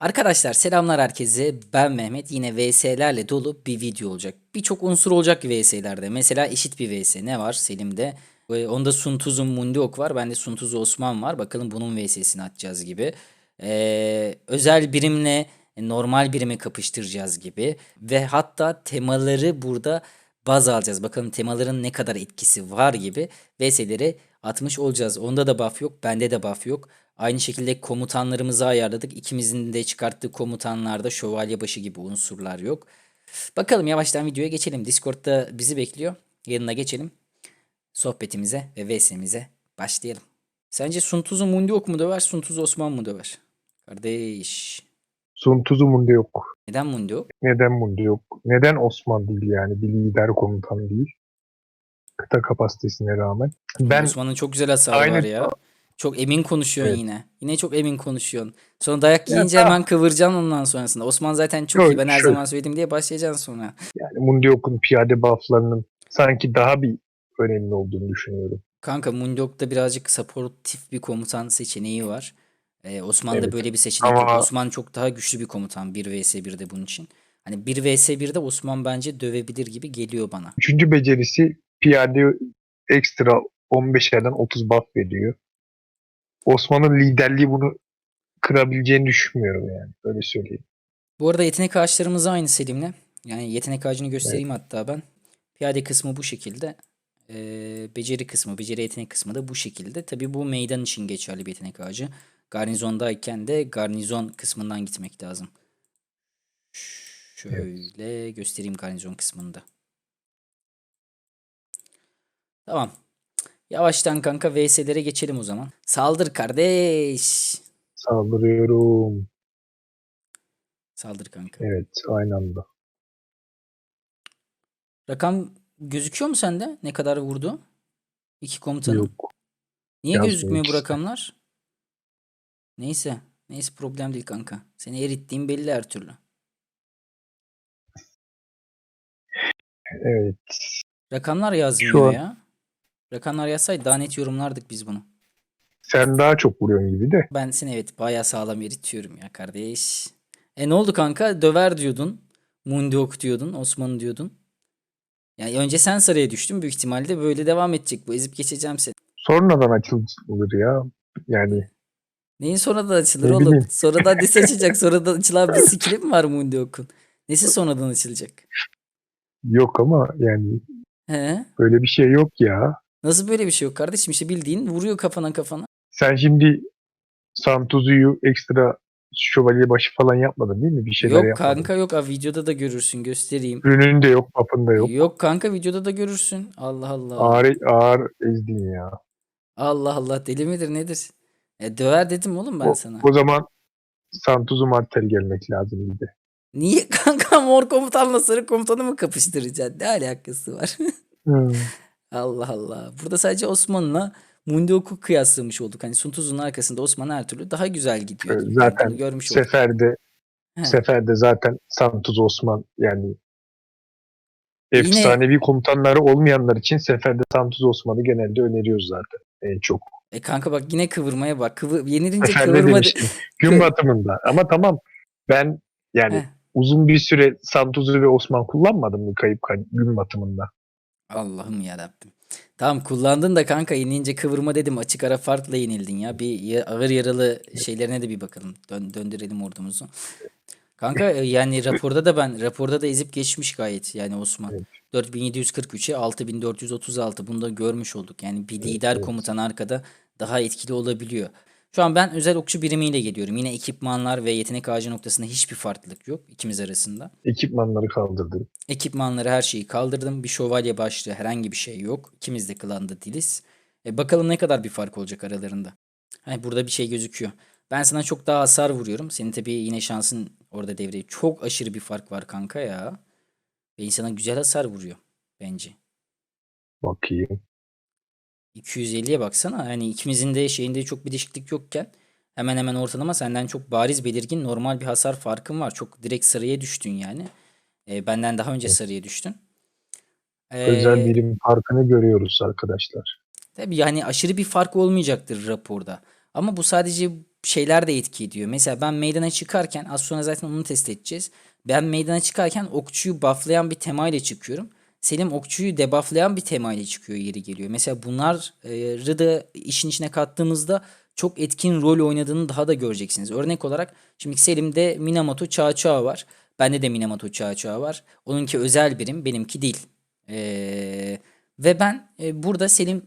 Arkadaşlar selamlar herkese. Ben Mehmet. Yine VS'lerle dolu bir video olacak. Birçok unsur olacak VS'lerde. Mesela eşit bir VS. Ne var Selim'de? Onda Suntuz'un Mundiok var. Bende Suntuz'u Osman var. Bakalım bunun VS'sini atacağız gibi. Ee, özel birimle normal birimi kapıştıracağız gibi. Ve hatta temaları burada baz alacağız. Bakalım temaların ne kadar etkisi var gibi VS'leri atmış olacağız. Onda da buff yok. Bende de buff yok. Aynı şekilde komutanlarımızı ayarladık. İkimizin de çıkarttığı komutanlarda şövalye başı gibi unsurlar yok. Bakalım yavaştan videoya geçelim. Discord'da bizi bekliyor. Yanına geçelim. Sohbetimize ve VS'imize başlayalım. Sence Suntuz'u Mundiok mu döver, Suntuz Osman mı döver? Kardeş. Sun Tzu Mundi yok. Neden Mundiok? Neden Mundi yok? Neden Osman değil yani? Bir lider komutan değil. Kıta kapasitesine rağmen. Ben Osman'ın çok güzel hasarı Aynı- var ya. Çok emin konuşuyorsun Evet. yine. Yine çok emin konuşuyorsun. Sonra dayak Ya yiyince tamam. hemen kıvıracaksın ondan sonrasında. Osman zaten çok iyi. Şöyle- Ben her şöyle. zaman söyledim diye başlayacaksın sonra. yani Mundi yokun piyade bufflarının sanki daha bir önemli olduğunu düşünüyorum. Kanka Mundok'ta birazcık sportif bir komutan seçeneği var. Ee, Osman'da Evet. böyle bir seçenek yok. Ama- Osman çok daha güçlü bir komutan 1 vs 1'de bunun için. Hani 1 vs 1'de Osman bence dövebilir gibi geliyor bana. Üçüncü becerisi piyade ekstra 15'erden 30 buff veriyor. Osman'ın liderliği bunu kırabileceğini düşünmüyorum yani. Öyle söyleyeyim. Bu arada yetenek ağaçlarımız aynı Selim'le. Yani yetenek ağacını göstereyim hatta ben. Piyade kısmı bu şekilde. Ee, beceri kısmı, beceri yetenek kısmı da bu şekilde. Tabii bu meydan için geçerli bir yetenek ağacı. Garnizondayken de garnizon kısmından gitmek lazım. Şöyle göstereyim garnizon kısmında. Tamam. Yavaştan kanka VS'lere geçelim o zaman. Saldır kardeş. Saldırıyorum. Saldır kanka. Evet aynı anda. Rakam gözüküyor mu sende? Ne kadar vurdu? İki komutanın. Yok. Niye yazmıyor gözükmüyor bu ikisi rakamlar? Neyse. Neyse problem değil kanka. Seni erittiğim belli her türlü. Evet. Rakamlar yazmıyor Şu an- ya. Rakamlar yazsaydı daha net yorumlardık biz bunu. Sen daha çok vuruyorsun gibi de. Ben seni evet bayağı sağlam eritiyorum ya kardeş. E ne oldu kanka? Döver diyordun. Mundiok diyordun. Osman diyordun. Yani önce sen saraya düştün. Büyük ihtimalle böyle devam edecek bu. Ezip geçeceğim seni. Sonradan açılır ya. Yani Neyin sonradan açılır Ne oğlum? bileyim. Sonradan nesi açılacak? Sonradan açılan bir skill'i mi var Mundiok'un? Nesi sonradan açılacak? yok ama yani He? böyle bir şey yok ya. Nasıl böyle bir şey yok kardeşim? İşte bildiğin vuruyor kafana kafana. Sen şimdi Santuzu'yu ekstra şövalye başı falan yapmadın değil mi? Bir şeyler yok yapmadın. kanka yok. Aa, videoda da görürsün göstereyim. Ürünün de yok, buff'ın da yok. Yok kanka videoda da görürsün. Allah Allah. Ağır, ağır ezdin ya. Allah Allah deli midir nedir? E, döver dedim oğlum ben O, sana. o zaman Santuzu Martel gelmek lazım bir de. Niye kanka mor komutanla sarı komutanı mı kapıştıracaksın? Ne alakası var? Hmm. Allah Allah. Burada sadece Osman'la Mundiok'u kıyaslamış olduk. Hani Sun Tzu'nun arkasında Osman her türlü daha güzel gidiyor. Gibi. zaten Bunu görmüş olduk. Seferde He. Seferde zaten Santuzu Osman yani Yine- efsanevi komutanları olmayanlar için Seferde Santuzu Osman'ı genelde öneriyoruz zaten en çok. E kanka bak yine kıvırmaya bak. Kıvır, yenilince Seferde kıvırma. de- demiştim. Gün batımında. Ama tamam ben yani Heh. uzun bir süre Santuzu ve Osman kullanmadım mı kayıp kay- gün batımında? Allah'ım yarabbim. Tamam kullandın da kanka yenilince kıvırma dedim. Açık ara farkla yenildin ya. Bir ya- ağır yaralı şeylerine de bir bakalım. Dön, döndürelim ordumuzu. Kanka e, yani raporda da ben raporda da ezip geçmiş gayet yani Osman. Evet. 4743'e 6436 bunu da görmüş olduk. Yani bir lider komutan arkada daha etkili olabiliyor. Şu an ben özel okçu birimiyle geliyorum. Yine ekipmanlar ve yetenek ağacı noktasında hiçbir farklılık yok ikimiz arasında. Ekipmanları kaldırdım. Ekipmanları her şeyi kaldırdım. Bir şövalye başlığı herhangi bir şey yok. İkimiz de klanda değiliz. E bakalım ne kadar bir fark olacak aralarında. Hani burada bir şey gözüküyor. Ben sana çok daha hasar vuruyorum. Senin tabii yine şansın orada devreye. Çok aşırı bir fark var kanka ya. Ve insana güzel hasar vuruyor bence. Bakayım. 250'ye baksana. Yani ikimizin de şeyinde çok bir değişiklik yokken hemen hemen ortalama senden çok bariz belirgin normal bir hasar farkın var. Çok direkt sarıya düştün yani. E, benden daha önce sarıya düştün. Özel Ee, birim farkını görüyoruz arkadaşlar. Tabii yani aşırı bir fark olmayacaktır raporda. Ama bu sadece şeyler de etki ediyor. Mesela ben meydana çıkarken az sonra zaten onu test edeceğiz. Ben meydana çıkarken okçuyu bufflayan bir temayla çıkıyorum. Selim okçuyu debufflayan bir temayla çıkıyor yeri geliyor. Mesela bunları da işin içine kattığımızda çok etkin rol oynadığını daha da göreceksiniz. Örnek olarak şimdi Selim'de Minamoto Çağçağı var. Bende de Minamoto Çağçağı var. Onunki özel birim, benimki değil. Ee, ve ben e, burada Selim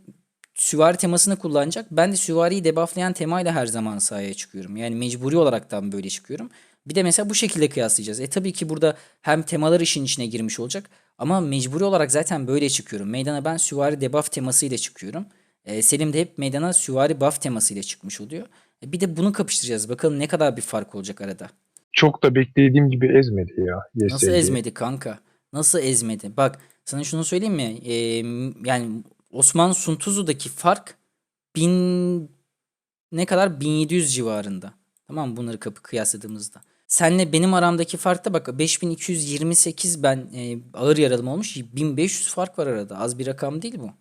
süvari temasını kullanacak. Ben de süvariyi debufflayan temayla her zaman sahaya çıkıyorum. Yani mecburi olaraktan böyle çıkıyorum. Bir de mesela bu şekilde kıyaslayacağız. E tabii ki burada hem temalar işin içine girmiş olacak ama mecburi olarak zaten böyle çıkıyorum. Meydana ben süvari debuff temasıyla çıkıyorum. E, Selim de hep meydana süvari buff temasıyla çıkmış oluyor. E, bir de bunu kapıştıracağız. Bakalım ne kadar bir fark olacak arada. Çok da beklediğim gibi ezmedi ya. Nasıl YSG. ezmedi kanka? Nasıl ezmedi? Bak sana şunu söyleyeyim mi? Ee, yani Osman Suntuzu'daki fark bin ne kadar 1700 civarında. Tamam? Bunları kapı kıyasladığımızda. Senle benim aramdaki farkta bak 5228 ben e, ağır yaralım olmuş. 1500 fark var arada. Az bir rakam değil bu.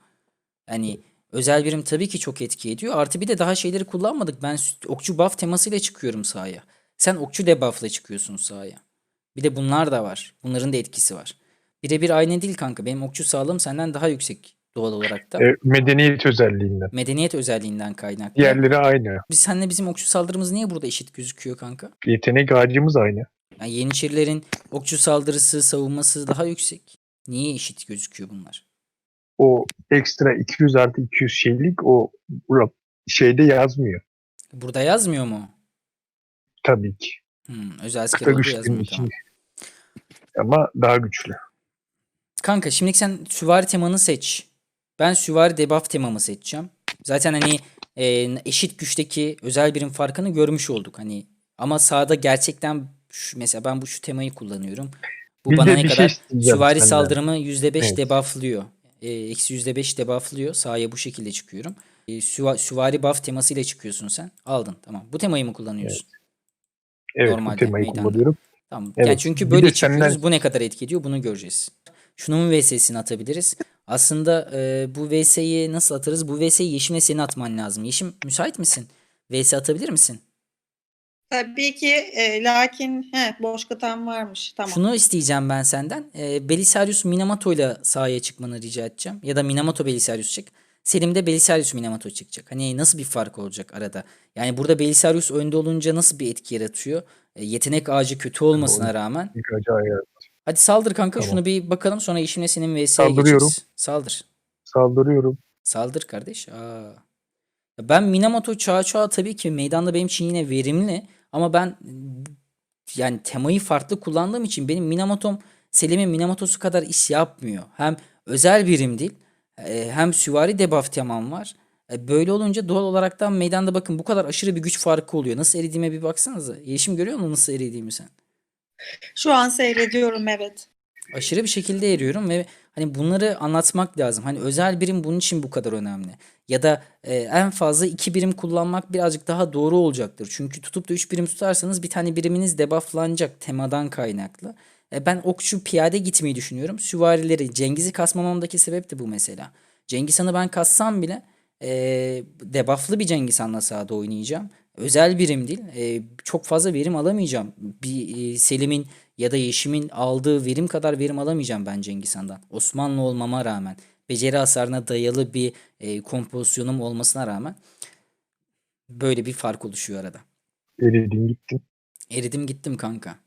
Yani özel birim tabii ki çok etki ediyor. Artı bir de daha şeyleri kullanmadık. Ben okçu buff temasıyla çıkıyorum sahaya. Sen okçu debuff'la çıkıyorsun sahaya. Bir de bunlar da var. Bunların da etkisi var. Birebir aynı değil kanka. Benim okçu sağlığım senden daha yüksek doğal olarak da. E, medeniyet özelliğinden. Medeniyet özelliğinden kaynaklı. Diğerleri aynı. Biz seninle bizim okçu saldırımız niye burada eşit gözüküyor kanka? Yetenek ağacımız aynı. Yani Yeniçerilerin okçu saldırısı, savunması daha yüksek. Niye eşit gözüküyor bunlar? O ekstra 200 artı 200 şeylik o şeyde yazmıyor. Burada yazmıyor mu? Tabii ki. Hmm, özel asker yazmıyor tamam. Ama daha güçlü. Kanka şimdi sen süvari temanı seç. Ben süvari debuff temamı seçeceğim. Zaten hani e, eşit güçteki özel birim farkını görmüş olduk. Hani ama sahada gerçekten şu, mesela ben bu şu temayı kullanıyorum. Bu Bir bana ne şey kadar isteyeceğim süvari senden. saldırımı %5 Evet. debufflıyor. E, Eksi %5 debufflıyor. Sahaya bu şekilde çıkıyorum. E, süva- süvari buff temasıyla çıkıyorsun sen. Aldın tamam. Bu temayı mı kullanıyorsun? Evet Normalde bu temayı meydanda. kullanıyorum. Tamam. Evet, Yani çünkü böyle çıkıyoruz. senden- Bu ne kadar etki ediyor bunu göreceğiz. Şunun VS'sini atabiliriz. Aslında e, bu VS'yi nasıl atarız? Bu VS'yi Yeşim'le senin atman lazım. Yeşim müsait misin? VS atabilir misin? Tabii ki e, lakin he, boş katan varmış. Tamam. Şunu isteyeceğim ben senden. E, Belisarius Minamoto ile sahaya çıkmanı rica edeceğim. Ya da Minamoto Belisarius çık. Selim de Belisarius Minamoto çıkacak. Hani nasıl bir fark olacak arada? Yani burada Belisarius önde olunca nasıl bir etki yaratıyor? E, yetenek ağacı kötü olmasına rağmen. İlk acayip. Hadi saldır kanka Tamam. şunu bir bakalım sonra işimle senin VS'ye Saldırıyorum. geçeriz. Saldır. Saldırıyorum. Saldır kardeş. Aa. Ya Ben Minamoto Çağ Çağ tabii ki meydanda benim için yine verimli ama ben yani temayı farklı kullandığım için benim Minamoto'm Selim'in Minamoto'su kadar iş yapmıyor. Hem özel birim değil e, hem süvari debuff temam var. E, Böyle olunca doğal olaraktan meydanda bakın bu kadar aşırı bir güç farkı oluyor. Nasıl eridiğime bir baksanıza. Yeşim görüyor musun nasıl eridiğimi sen? Şu an seyrediyorum evet. aşırı bir şekilde eriyorum ve hani bunları anlatmak lazım. Hani özel birim bunun için bu kadar önemli. Ya da e, en fazla iki birim kullanmak birazcık daha doğru olacaktır. Çünkü tutup da üç birim tutarsanız bir tane biriminiz debufflanacak temadan kaynaklı. E, ben okçu piyade gitmeyi düşünüyorum. Süvarileri Cengiz'i kasmamamdaki sebep de bu mesela. Cengiz Han'ı ben kassam bile e, debufflı bir Cengiz Han'la sahada oynayacağım. Özel birim değil. e, çok fazla verim alamayacağım. Bir e, Selim'in ya da Yeşim'in aldığı verim kadar verim alamayacağım ben Cengiz Han'dan. Osmanlı olmama rağmen, beceri hasarına dayalı bir e, kompozisyonum olmasına rağmen böyle bir fark oluşuyor arada. Eridin gittin. Eridim gittim kanka.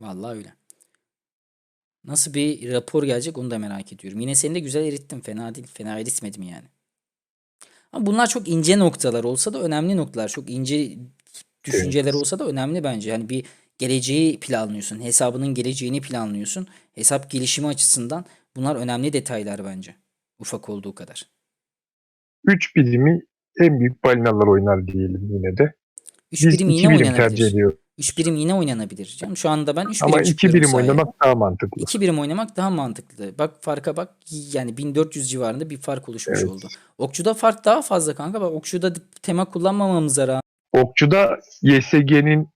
Vallahi öyle. Nasıl bir rapor gelecek onu da merak ediyorum. Yine seni de güzel erittim. Fena değil. Fena eritmedim yani. Ama bunlar çok ince noktalar olsa da önemli noktalar. Çok ince düşünceler Evet. olsa da önemli bence. Yani bir geleceği planlıyorsun. Hesabının geleceğini planlıyorsun. Hesap gelişimi açısından bunlar önemli detaylar bence. Ufak olduğu kadar. 3 birimi en büyük balinalar oynar diyelim yine de. 3 Biz birim 2 yine birim tercih ediyoruz. 3 birim yine oynanabilir. Canım şu anda ben 3 Ama birim 2 çıkıyorum birim sahaya. oynamak daha mantıklı. 2 birim oynamak daha mantıklı. Bak farka bak. Yani 1400 civarında bir fark oluşmuş Evet. oldu. Okçuda fark daha fazla kanka. Bak okçuda tema kullanmamamıza rağmen Okçuda YSG'nin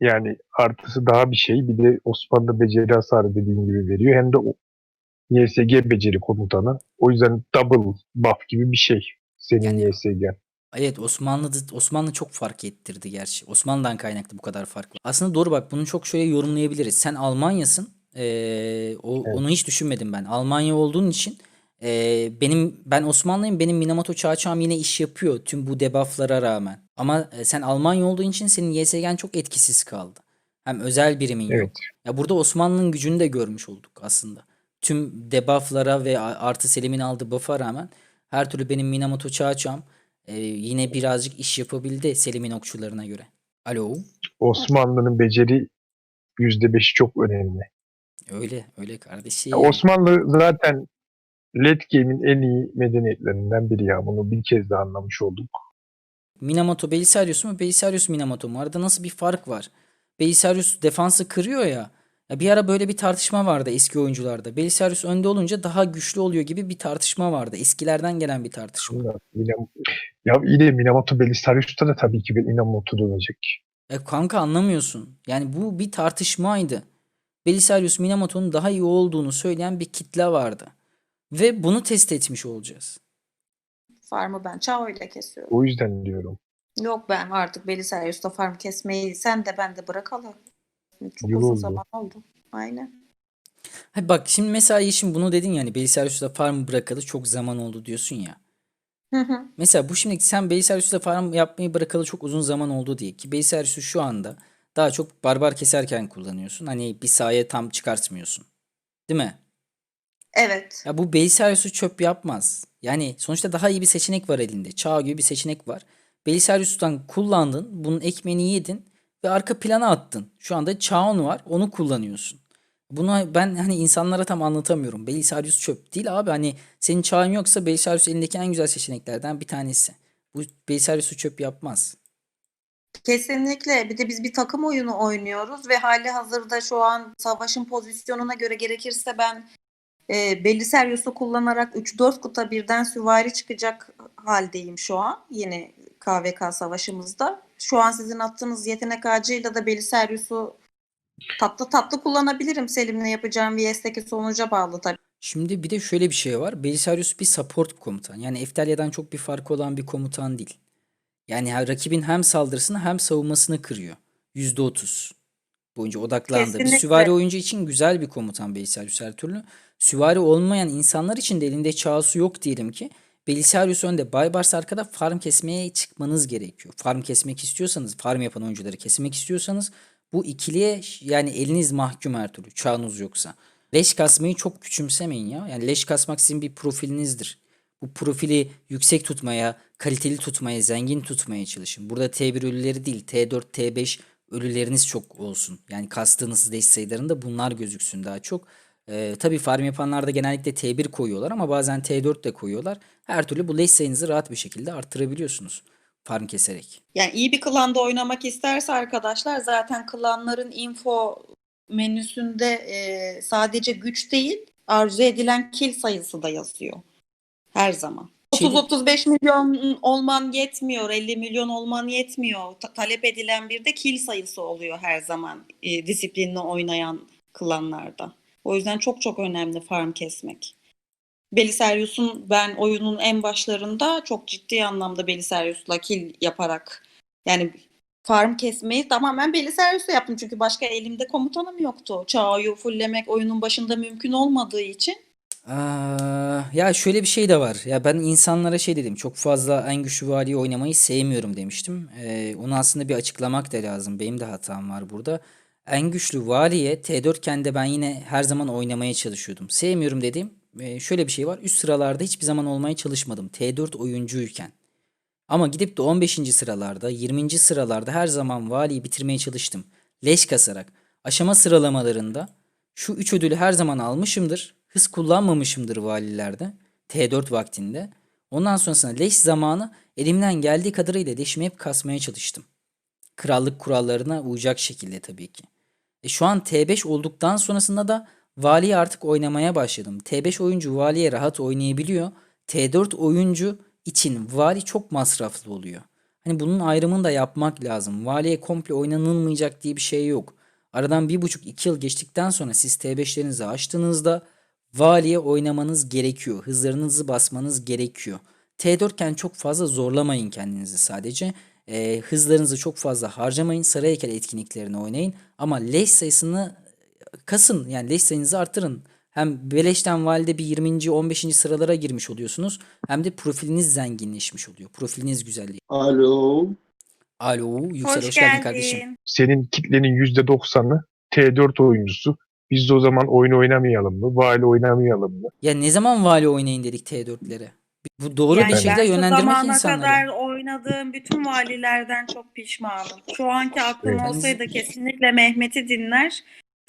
yani artısı daha bir şey. Bir de Osmanlı beceri hasarı dediğin gibi veriyor. Hem de YSG beceri komutanı. O yüzden double buff gibi bir şey. Senin Yani- YSG'n. Evet Osmanlı Osmanlı çok fark ettirdi gerçi. Osmanlı'dan kaynaklı bu kadar fark var. Aslında doğru bak bunu çok şöyle yorumlayabiliriz. Sen Almanya'sın. Ee, o, Evet. Onu hiç düşünmedim ben. Almanya olduğun için ee, benim ben Osmanlıyım. Benim Minamoto Çağçağım yine iş yapıyor tüm bu debufflara rağmen. Ama e, sen Almanya olduğun için senin YSG'n çok etkisiz kaldı. Hem özel birimin yok. Evet. Ya burada Osmanlı'nın gücünü de görmüş olduk aslında. Tüm debufflara ve artı Selim'in aldığı buff'a rağmen her türlü benim Minamoto Çağçağım e, yine birazcık iş yapabildi Selim'in okçularına göre. Alo. Osmanlı'nın beceri %5'i çok önemli. Öyle öyle kardeşim. Ya Osmanlı zaten late game'in en iyi medeniyetlerinden biri ya. Bunu bir kez daha anlamış olduk. Minamoto Belisarius mu? Belisarius Minamoto mu? Arada nasıl bir fark var? Belisarius defansı kırıyor ya. Ya bir ara böyle bir tartışma vardı eski oyuncularda. Belisarius önde olunca daha güçlü oluyor gibi bir tartışma vardı. Eskilerden gelen bir tartışma. Minam- ya yine Minamoto Belisarius'ta da tabii ki bir Minamoto dönecek. E kanka anlamıyorsun. Yani bu bir tartışmaydı. Belisarius Minamoto'nun daha iyi olduğunu söyleyen bir kitle vardı. Ve bunu test etmiş olacağız. Farmı ben Çao ile kesiyorum. O yüzden diyorum. Yok ben artık Belisarius'ta farm kesmeyi sen de ben de bırakalım. Çok Yıl uzun oldu. zaman oldu. Aynen. Ha bak şimdi mesela Yeşim bunu dedin yani Belisarius'ta farm bırakalı çok zaman oldu diyorsun ya. Hı hı. Mesela bu şimdi sen Belisarius'ta farm yapmayı bırakalı çok uzun zaman oldu diye ki Belisarius'u şu anda daha çok barbar keserken kullanıyorsun. Hani bir sahaya tam çıkartmıyorsun. Değil mi? Evet. Ya bu Belisarius'u çöp yapmaz. Yani sonuçta daha iyi bir seçenek var elinde. Çağ gibi bir seçenek var. Belisarius'tan kullandın, bunun ekmeğini yedin ve arka plana attın. Şu anda Çağın var, onu kullanıyorsun. Bunu ben hani insanlara tam anlatamıyorum. Belisarius çöp değil abi. Hani senin çağın yoksa Belisarius elindeki en güzel seçeneklerden bir tanesi. Bu Belisarius'u çöp yapmaz. Kesinlikle. Bir de biz bir takım oyunu oynuyoruz ve hali hazırda şu an savaşın pozisyonuna göre gerekirse ben e, Belisarius'u kullanarak 3-4 kuta birden süvari çıkacak haldeyim şu an. Yeni KVK savaşımızda. Şu an sizin attığınız yetenek ağacıyla da Belisarius'u tatlı tatlı kullanabilirim. Selim'le yapacağım VS'deki sonuca bağlı tabii. Şimdi bir de şöyle bir şey var. Belisarius bir support komutan. Yani Eftalia'dan çok bir farkı olan bir komutan değil. Yani rakibin hem saldırısını hem savunmasını kırıyor. %30 boyunca odaklandı. Bir Kesinlikle. süvari oyuncu için güzel bir komutan Belisarius her türlü. Süvari olmayan insanlar için de elinde çağısı yok diyelim ki. Belisarius önde, Baybars arkada farm kesmeye çıkmanız gerekiyor. Farm kesmek istiyorsanız, farm yapan oyuncuları kesmek istiyorsanız bu ikiliye yani eliniz mahkum her türlü çağınız yoksa. Leş kasmayı çok küçümsemeyin ya. Yani leş kasmak sizin bir profilinizdir. Bu profili yüksek tutmaya, kaliteli tutmaya, zengin tutmaya çalışın. Burada T1 ölüleri değil, T4, T5 ölüleriniz çok olsun. Yani kastığınız leş sayılarında bunlar gözüksün daha çok. Ee, tabii farm yapanlar da genellikle T1 koyuyorlar ama bazen T4 de koyuyorlar. Her türlü bu leş sayınızı rahat bir şekilde arttırabiliyorsunuz farm keserek. Yani iyi bir klanda oynamak isterse arkadaşlar zaten klanların info menüsünde e, sadece güç değil arzu edilen kill sayısı da yazıyor. Her zaman. Şey- 30-35 milyon olman yetmiyor, 50 milyon olman yetmiyor. Ta- talep edilen bir de kill sayısı oluyor her zaman e, disiplinli oynayan klanlarda. O yüzden çok çok önemli farm kesmek. Belisarius'un ben oyunun en başlarında çok ciddi anlamda Belisarius'la kill yaparak yani farm kesmeyi tamamen Belisarius'la yaptım. Çünkü başka elimde komutanım yoktu. Çağ'ı fulllemek oyunun başında mümkün olmadığı için. Aa, ya şöyle bir şey de var. Ya ben insanlara şey dedim. Çok fazla en güçlü valiyi oynamayı sevmiyorum demiştim. Ee, onu aslında bir açıklamak da lazım. Benim de hatam var burada. En güçlü valiye T4 iken de ben yine her zaman oynamaya çalışıyordum. Sevmiyorum dediğim e, şöyle bir şey var. Üst sıralarda hiçbir zaman olmaya çalışmadım. T4 oyuncuyken. Ama gidip de 15. sıralarda, 20. sıralarda her zaman valiyi bitirmeye çalıştım. Leş kasarak. Aşama sıralamalarında şu 3 ödülü her zaman almışımdır. Hız kullanmamışımdır valilerde. T4 vaktinde. Ondan sonrasında leş zamanı elimden geldiği kadarıyla leşimi hep kasmaya çalıştım. Krallık kurallarına uyacak şekilde tabii ki. E şu an T5 olduktan sonrasında da valiyi artık oynamaya başladım. T5 oyuncu valiye rahat oynayabiliyor. T4 oyuncu için vali çok masraflı oluyor. Hani bunun ayrımını da yapmak lazım. Valiye komple oynanılmayacak diye bir şey yok. Aradan bir buçuk iki yıl geçtikten sonra siz T5'lerinizi açtığınızda valiye oynamanız gerekiyor. Hızlarınızı basmanız gerekiyor. T4 iken çok fazla zorlamayın kendinizi sadece. Ee, hızlarınızı çok fazla harcamayın. Sarı heykel etkinliklerini oynayın. Ama leş sayısını kasın. Yani leş sayınızı artırın. Hem beleşten valide bir 20. 15. sıralara girmiş oluyorsunuz. Hem de profiliniz zenginleşmiş oluyor. Profiliniz güzelliği. Alo. Alo Yüksel hoş, Hoş geldin geldin. kardeşim. Senin kitlenin %90'ı T4 oyuncusu. Biz de o zaman oyun oynamayalım mı? Vali oynamayalım mı? Ya ne zaman vali oynayın dedik T4'lere? Bu doğru Yani bir şekilde ben şu yönlendirmek zamana insanları. kadar oynadığım bütün valilerden çok pişmanım. Şu anki aklım Evet. olsaydı kesinlikle Mehmet'i dinler.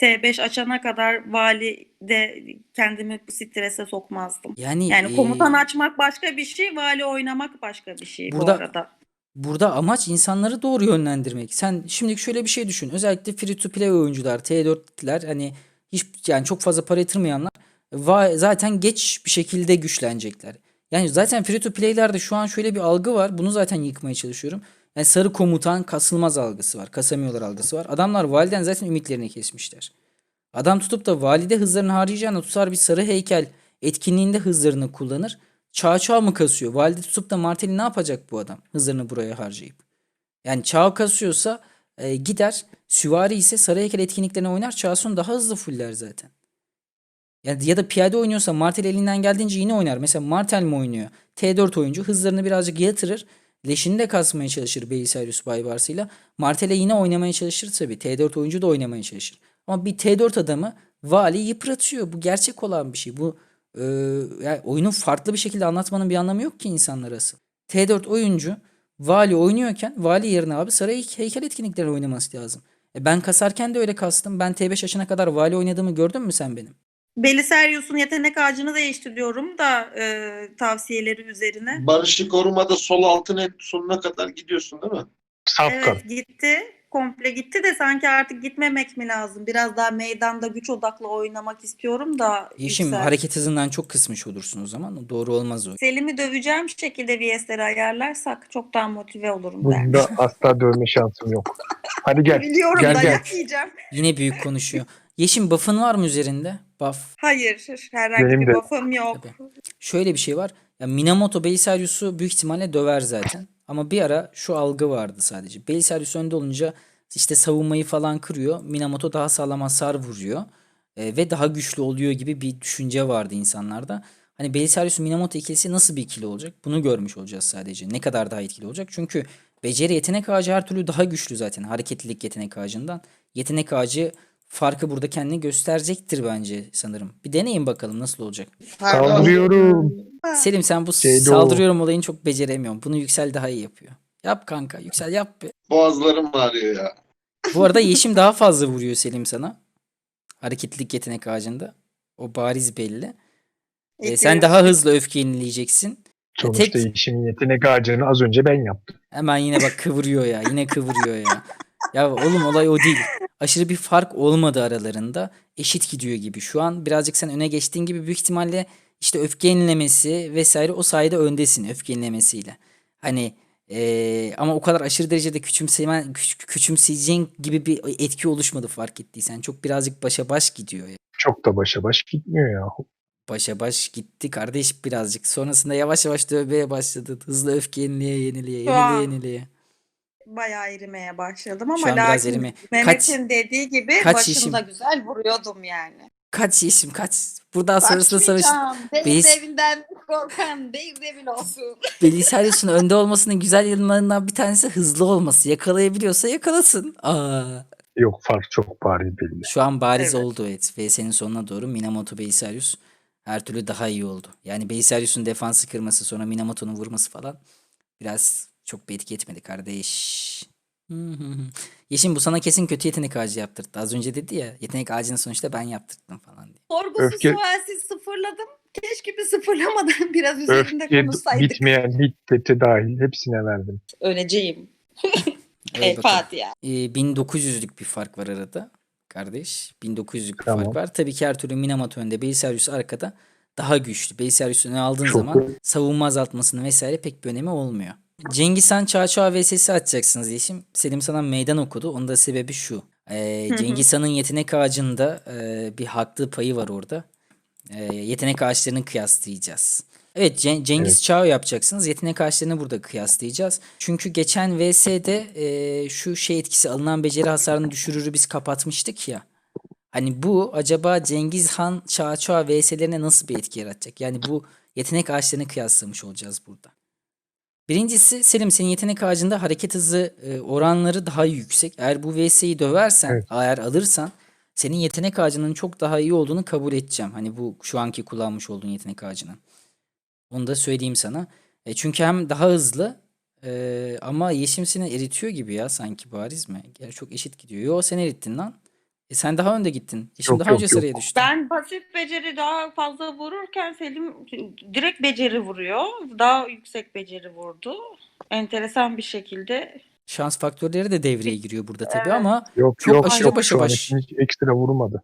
T5 açana kadar vali de kendimi strese sokmazdım. Yani, Yani e, komutan açmak başka bir şey, vali oynamak başka bir şey Burada- bu arada. Burada amaç insanları doğru yönlendirmek. Sen şimdi şöyle bir şey düşün. Özellikle free to play oyuncular, T4'ler hani hiç yani çok fazla para yatırmayanlar va- zaten geç bir şekilde güçlenecekler. Yani zaten free to play'lerde şu an şöyle bir algı var. Bunu zaten yıkmaya çalışıyorum. Yani sarı komutan kasılmaz algısı var. Kasamıyorlar algısı var. Adamlar validen zaten ümitlerini kesmişler. Adam tutup da valide hızlarını harcayacağına tutar bir sarı heykel etkinliğinde hızlarını kullanır. Çağ çağ mı kasıyor? Valide tutup da Martel'i ne yapacak bu adam? Hızlarını buraya harcayıp. Yani çağ kasıyorsa e, gider. Süvari ise sarı heykel etkinliklerine oynar. Çağ sonu daha hızlı fuller zaten. Ya, ya da piyade oynuyorsa Martel elinden geldiğince yine oynar. Mesela Martel mi oynuyor? T4 oyuncu hızlarını birazcık yatırır. Leşini de kasmaya çalışır Belisarius Baybars'ıyla. Martel'e yine oynamaya çalışır tabii. T4 oyuncu da oynamaya çalışır. Ama bir T4 adamı vali yıpratıyor. Bu gerçek olan bir şey. Bu e, yani oyunu farklı bir şekilde anlatmanın bir anlamı yok ki insanlara asıl. T4 oyuncu vali oynuyorken vali yerine abi sarı hey- heykel etkinlikleri oynaması lazım. E ben kasarken de öyle kastım. Ben T5 yaşına kadar vali oynadığımı gördün mü sen benim? Belisarius'un yetenek ağacını değiştiriyorum da e, tavsiyeleri üzerine. Barış'ı korumada sol altın et sonuna kadar gidiyorsun değil mi? Safkan. Evet gitti. Komple gitti de sanki artık gitmemek mi lazım? Biraz daha meydanda güç odaklı oynamak istiyorum da. Yeşim Yüksel. hareket hızından çok kısmış olursun o zaman. Doğru olmaz o. Selim'i döveceğim şekilde VS'leri ayarlarsak çok daha motive olurum der. Bunda asla dövme şansım yok. Hadi gel. Biliyorum Gel, dayak gel. yiyeceğim. Yine büyük konuşuyor. Yeşim buff'ın var mı üzerinde? Buff. Hayır herhangi Benim bir de. buff'ım yok. Tabii. Şöyle bir şey var. Ya Minamoto Belisarius'u büyük ihtimalle döver zaten. Ama bir ara şu algı vardı sadece. Belisarius önde olunca işte savunmayı falan kırıyor. Minamoto daha sağlam hasar vuruyor. E, ve daha güçlü oluyor gibi bir düşünce vardı insanlarda. Hani Belisarius Minamoto ikilisi nasıl bir ikili olacak? Bunu görmüş olacağız sadece. Ne kadar daha etkili olacak? Çünkü beceri yetenek ağacı her türlü daha güçlü zaten. Hareketlilik yetenek ağacından. Yetenek ağacı farkı burada kendini gösterecektir bence sanırım. Bir deneyin bakalım nasıl olacak. Kaldırıyorum. Selim sen bu Şeyde saldırıyorum olayını çok beceremiyorum. Bunu Yüksel daha iyi yapıyor. Yap kanka. Yüksel yap. be. Boğazlarım ağrıyor ya. Bu arada Yeşim daha fazla vuruyor Selim sana. Hareketlilik yetenek ağacında. O bariz belli. Ee, sen daha hızlı öfke yenileyeceksin. Sonuçta Tek- işimin yetenek ağacını az önce ben yaptım. Hemen yine bak kıvırıyor ya. Yine kıvırıyor ya. Ya oğlum olay o değil. Aşırı bir fark olmadı aralarında. Eşit gidiyor gibi. Şu an birazcık sen öne geçtiğin gibi büyük ihtimalle işte öfke yenilemesi vesaire o sayede öndesin öfke yenilemesiyle. Hani eee, ama o kadar aşırı derecede küçümsemen, küç- küçümseyeceğin gibi bir etki oluşmadı fark ettiysen. Çok birazcık başa baş gidiyor ya. Çok da başa baş gitmiyor ya. Başa baş gitti kardeş birazcık. Sonrasında yavaş yavaş dövmeye başladı. Hızlı öfke Şu an- yenileye yenileye. Bayağı erimeye başladım ama Şu an biraz lakin erime- Mehmet'in dediği gibi kaç başında yaşım? güzel vuruyordum yani. Kaç Yeşim kaç. Buradan sonrasında savaş. Bakmayacağım. Benim Belis- evinden korkan Daredevil olsun. Belisarius'un önde olmasının güzel yanlarından bir tanesi hızlı olması. Yakalayabiliyorsa yakalasın. Aa. Yok fark çok bariz belli. Şu an bariz Evet. oldu evet. VS'nin sonuna doğru Minamoto Belisarius her türlü daha iyi oldu. Yani Belisarius'un defansı kırması sonra Minamoto'nun vurması falan biraz çok bir etki etmedi kardeş. Hı hı hı. Yeşim bu sana kesin kötü yetenek ağacı yaptırdı. Az önce dedi ya yetenek ağacını sonuçta ben yaptırdım falan diye. Sorgusuz Öfke- sualsiz sıfırladım. Keşke bir sıfırlamadan biraz üzerinde Öfke konuşsaydık. bitmeyen hiddeti dahil hepsine verdim. Öleceğim. Öyle El bakalım. Fatiha. Ee, 1900'lük bir fark var arada kardeş. 1900'lük bir Tamam. fark var. Tabii ki her türlü Minamoto önde, Belisarius arkada daha güçlü. Belisarius öne aldığın Çok zaman iyi. savunma azaltmasının vesaire pek bir önemi olmuyor. Cengiz Han Çağ Çağ vs'si atacaksınız Yeşim. Selim sana meydan okudu. Onun da sebebi şu. Ee, Cengiz Han'ın yetenek ağacında e, bir haklı payı var orada. Ee, yetenek ağaçlarını kıyaslayacağız. Evet Cen- Cengiz Evet. Çağ yapacaksınız. Yetenek ağaçlarını burada kıyaslayacağız. Çünkü geçen VS'de e, şu şey etkisi alınan beceri hasarını düşürürü biz kapatmıştık ya. Hani bu acaba Cengiz Han Çağ Çağ VS'lerine nasıl bir etki yaratacak? Yani bu yetenek ağaçlarını kıyaslamış olacağız burada. Birincisi Selim senin yetenek ağacında hareket hızı e, oranları daha yüksek. Eğer bu VS'yi döversen, Evet. eğer alırsan senin yetenek ağacının çok daha iyi olduğunu kabul edeceğim. Hani bu şu anki kullanmış olduğun yetenek ağacının. Onu da söyleyeyim sana. E, çünkü hem daha hızlı e, ama Yeşim seni eritiyor gibi ya sanki bariz mi? Yani çok eşit gidiyor. Yo sen erittin lan. E, sen daha önde gittin. Yeşim Yok, daha yok, önce yok. sıraya düştü. Ben pasif beceri daha fazla vururken Selim direkt beceri vuruyor. Daha yüksek beceri vurdu. Enteresan bir şekilde. Şans faktörleri de devreye giriyor burada tabii Evet. ama Yok Çok yok aşırı yok. başa Şu an baş. için hiç ekstra vurmadı.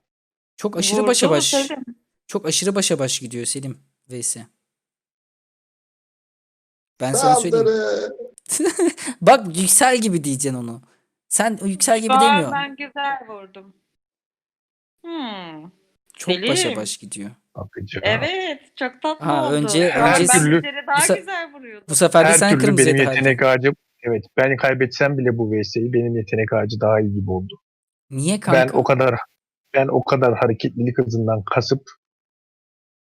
çok aşırı vurdu başa baş. Selim. Çok aşırı başa baş gidiyor Selim vs. Ben sana söyleyeyim. Bak yüksel gibi diyeceksin onu. Sen yüksel gibi Şu an demiyorsun. ben güzel vurdum. Hmm. Çok başa Selim. baş gidiyor. Bakacağım. Evet, çok tatlı Ha, oldu. önce- önce- ben türlü- beceri daha bu se- güzel vuruyordum. Bu sefer de Her sen türlü kırmızıya benim yetenek ağacım evet ben kaybetsem bile bu VS'yi benim yetenek ağacı daha iyi gibi oldu. Niye kanka? Ben o kadar ben o kadar hareketlilik hızından kasıp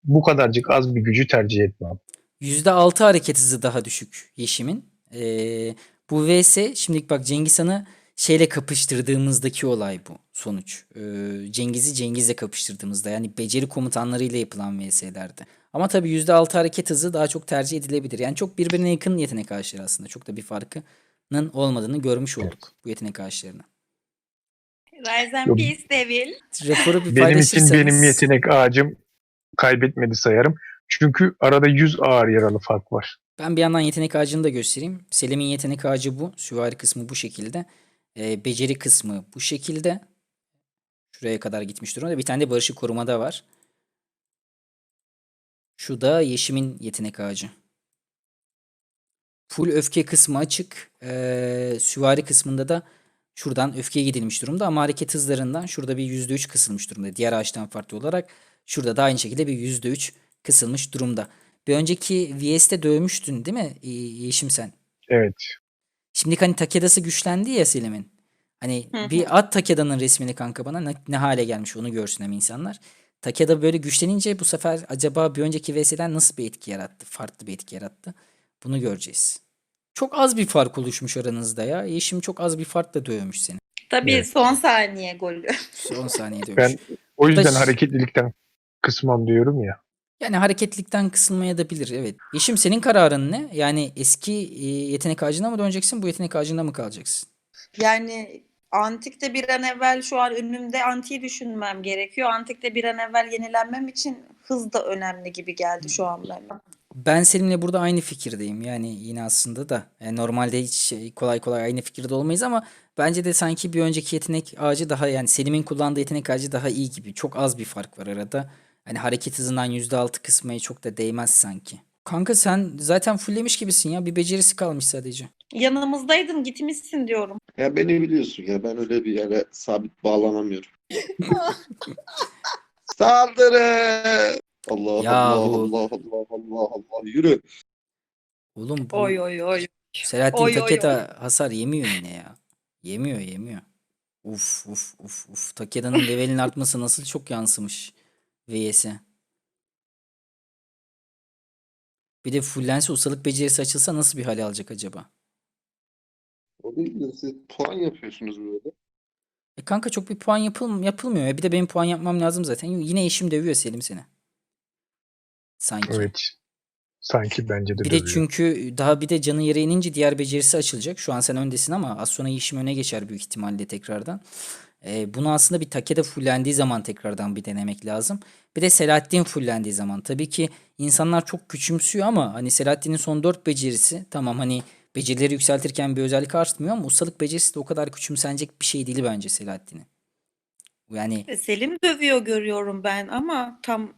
bu kadarcık az bir gücü tercih etmem. %6 hareket hızı daha düşük Yeşim'in. Ee, bu vs şimdi bak Cengiz Han'ı şeyle kapıştırdığımızdaki olay bu sonuç. Ee, Cengiz'i Cengiz'le kapıştırdığımızda yani beceri komutanlarıyla yapılan vs'lerde. Ama tabii %6 hareket hızı daha çok tercih edilebilir. Yani çok birbirine yakın yetenek ağaçları aslında. Çok da bir farkının olmadığını görmüş olduk bu yetenek ağaçlarına. Rise and. Peace Devil. Raporu bir Benim için benim yetenek ağacım kaybetmedi sayarım. Çünkü arada 100 ağır yaralı fark var. Ben bir yandan yetenek ağacını da göstereyim. Selim'in yetenek ağacı bu. Süvari kısmı bu şekilde. Ee, beceri kısmı bu şekilde. Şuraya kadar gitmiş durumda. Bir tane de barışı korumada var. Şu da Yeşim'in yetenek ağacı. Full öfke kısmı açık. Ee, süvari kısmında da şuradan öfkeye gidilmiş durumda ama hareket hızlarından şurada bir %3 kısılmış durumda. Diğer ağaçtan farklı olarak şurada da aynı şekilde bir %3 kısılmış durumda. Bir önceki VS'te dövmüştün değil mi Ye- Yeşim sen? Evet. Şimdi hani Takeda'sı güçlendi ya Selim'in. Hani Hı hı. bir at Takeda'nın resmini kanka bana ne, ne hale gelmiş onu görsün hem insanlar. Takeda böyle güçlenince bu sefer acaba bir önceki VS'den nasıl bir etki yarattı? Farklı bir etki yarattı. Bunu göreceğiz. Çok az bir fark oluşmuş aranızda ya. Yeşim çok az bir farkla dövmüş seni. Tabii Evet. son saniye golü. Son saniye dövmüş. Ben o yüzden Da- hareketlilikten kısmam diyorum ya. Yani hareketlikten kısılmaya da bilir evet. Yeşim senin kararın ne? Yani eski e, yetenek ağacına mı döneceksin bu yetenek ağacında mı kalacaksın? Yani antikte bir an evvel şu an önümde antiyi düşünmem gerekiyor. Antikte bir an evvel yenilenmem için hız da önemli gibi geldi şu an bana. Ben seninle burada aynı fikirdeyim. Yani yine aslında da yani normalde hiç şey- kolay kolay aynı fikirde olmayız ama bence de sanki bir önceki yetenek ağacı daha yani Selim'in kullandığı yetenek ağacı daha iyi gibi. Çok az bir fark var arada. Hani hareket hızından %6 kısmaya çok da değmez sanki. Kanka sen zaten fulllemiş gibisin ya. Bir becerisi kalmış sadece. Yanımızdaydın gitmişsin diyorum. Ya beni biliyorsun ya ben öyle bir yere sabit bağlanamıyorum. Saldırı! Allah Yahu. Allah Allah Allah Allah Allah yürü. Oğlum bu Oy oy oy. Selahattin Oy, oy, Takeda hasar yemiyor yine ya. Yemiyor yemiyor. Uf uf uf uf. Takeda'nın levelin artması nasıl çok yansımış VS'e. Bir de fullense ustalık becerisi açılsa nasıl bir hale alacak acaba? O değil de siz puan yapıyorsunuz böyle. E kanka çok bir puan yapıl yapılmıyor ya. Bir de benim puan yapmam lazım zaten. Yine eşim dövüyor Selim seni. Sanki. Evet. Sanki bence de Bir de dövüyor. çünkü daha bir de canı yere inince diğer becerisi açılacak. Şu an sen öndesin ama az sonra Yeşim öne geçer büyük ihtimalle tekrardan. Ee, bunu aslında bir Takeda fullendiği zaman tekrardan bir denemek lazım. Bir de Selahattin fullendiği zaman. Tabii ki insanlar çok küçümsüyor ama hani Selahattin'in son 4 becerisi tamam hani becerileri yükseltirken bir özellik artmıyor ama ustalık becerisi de o kadar küçümsenecek bir şey değil bence Selahattin'in. Yani E, Selim dövüyor görüyorum ben ama tam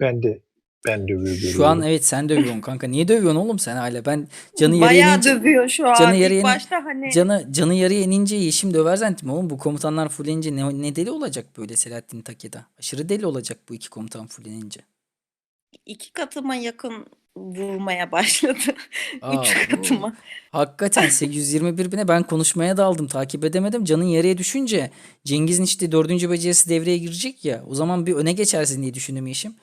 Ben de ben dövüyor şu an evet sen dövüyorsun kanka. Niye dövüyorsun oğlum sen hala? Ben canı yarıya bayağı inince... dövüyor şu an. canı İlk yarıya başta hani Canı canı yarıya inince Yeşim döver zannettim oğlum bu komutanlar fullenince ne, ne deli olacak böyle Selahattin Takeda. Aşırı deli olacak bu iki komutan fullenince. iki katıma yakın vurmaya başladı. Aa, Üç bu- katıma. Hakikaten 821 bine ben konuşmaya daldım. Takip edemedim. Canın yarıya düşünce Cengiz'in işte dördüncü becerisi devreye girecek ya. O zaman bir öne geçersin diye düşündüm Yeşim.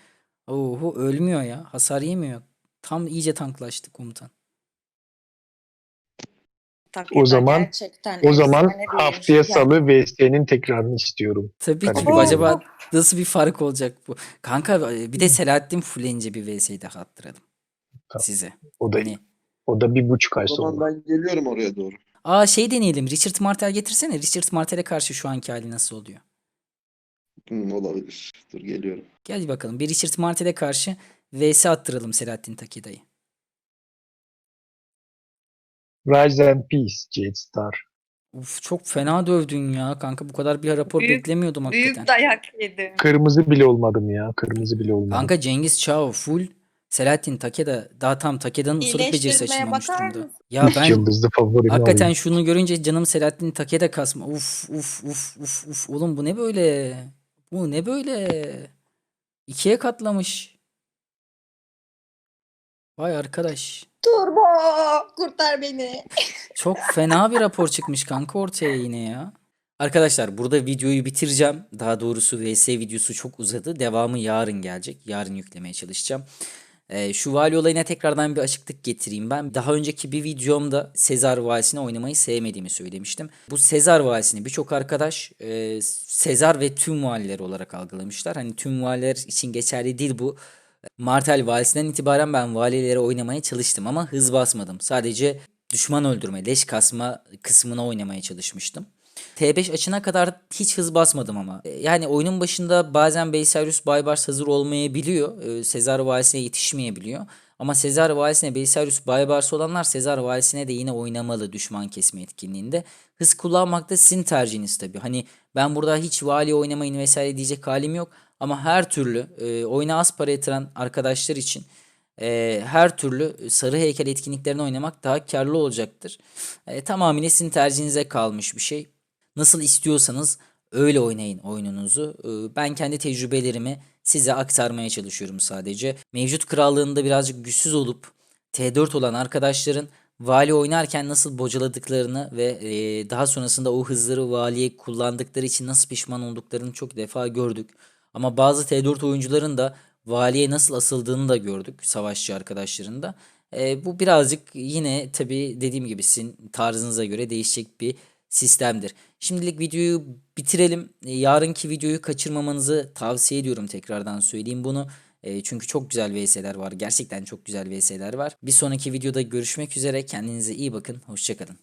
Oho ölmüyor ya. Hasar yemiyor. Tam iyice tanklaştı komutan. Takriben O zaman- gerçekten O zaman efsane bir haftaya yani. salı VS'nin tekrarını istiyorum. Tabii Hadi ki bakalım. acaba nasıl bir fark olacak bu? Kanka bir de Selahattin Fullenci bir VS'yi daha attıralım. Tamam. Size. O da Hani o da bir buçuk ay O zaman sonra. ben geliyorum oraya doğru. Aa şey deneyelim. Richard Martel getirsene. Richard Martel'e karşı şu anki hali nasıl oluyor? Hı, olabilir. Dur geliyorum. Gel bakalım. Bir Richard Martel'e karşı VS attıralım Selahattin Takeda'yı. Rise and Peace Jade Star. Uf çok fena dövdün ya kanka. Bu kadar bir rapor Büyük- beklemiyordum hakikaten. Büyük dayak yedim. Kırmızı bile olmadım ya. Kırmızı bile olmadım. Kanka Cengiz Çağ full. Selahattin Takeda daha tam Takeda'nın ustalık becerisi İyileştirmeye açılmamış bakar durumda. mısın? Ya ben yıldızlı favorimi hakikaten şunu görünce canım Selahattin Takeda kasma. Uf uf uf uf uf. Oğlum bu ne böyle? Bu ne böyle? İkiye katlamış. Vay arkadaş. Turbo kurtar beni. Çok fena bir rapor çıkmış kanka ortaya yine ya. Arkadaşlar burada videoyu bitireceğim. Daha doğrusu VS videosu çok uzadı. Devamı yarın gelecek. Yarın yüklemeye çalışacağım. Ee, şu vali olayına tekrardan bir açıklık getireyim ben. Daha önceki bir videomda Sezar valisini oynamayı sevmediğimi söylemiştim. Bu Sezar valisini birçok arkadaş e, Sezar ve tüm valiler olarak algılamışlar. Hani tüm valiler için geçerli değil bu. Martel valisinden itibaren ben valilere oynamaya çalıştım ama hız basmadım. Sadece düşman öldürme, leş kasma kısmına oynamaya çalışmıştım. T5 açına kadar hiç hız basmadım ama. E, Yani oyunun başında bazen Belisarius Baybars hazır olmayabiliyor. E, Sezar valisine yetişmeyebiliyor. Ama Sezar valisine Belisarius Baybars olanlar Sezar valisine de yine oynamalı düşman kesme etkinliğinde. Hız kullanmak da sizin tercihiniz tabii. Hani ben burada hiç vali oynamayın vesaire diyecek halim yok. Ama her türlü e, oyuna az para yatıran arkadaşlar için e, her türlü sarı heykel etkinliklerini oynamak daha karlı olacaktır. E, tamamıyla sizin tercihinize kalmış bir şey. Nasıl istiyorsanız öyle oynayın oyununuzu. E, ben kendi tecrübelerimi size aktarmaya çalışıyorum sadece. Mevcut krallığında birazcık güçsüz olup T4 olan arkadaşların vali oynarken nasıl bocaladıklarını ve e, daha sonrasında o hızları valiye kullandıkları için nasıl pişman olduklarını çok defa gördük. Ama bazı T4 oyuncuların da valiye nasıl asıldığını da gördük savaşçı arkadaşların da. E, bu birazcık yine tabii dediğim gibi sizin tarzınıza göre değişecek bir sistemdir. Şimdilik videoyu bitirelim. E, yarınki videoyu kaçırmamanızı tavsiye ediyorum tekrardan söyleyeyim bunu. E, çünkü çok güzel VS'ler var. Gerçekten çok güzel VS'ler var. Bir sonraki videoda görüşmek üzere. Kendinize iyi bakın. Hoşçakalın.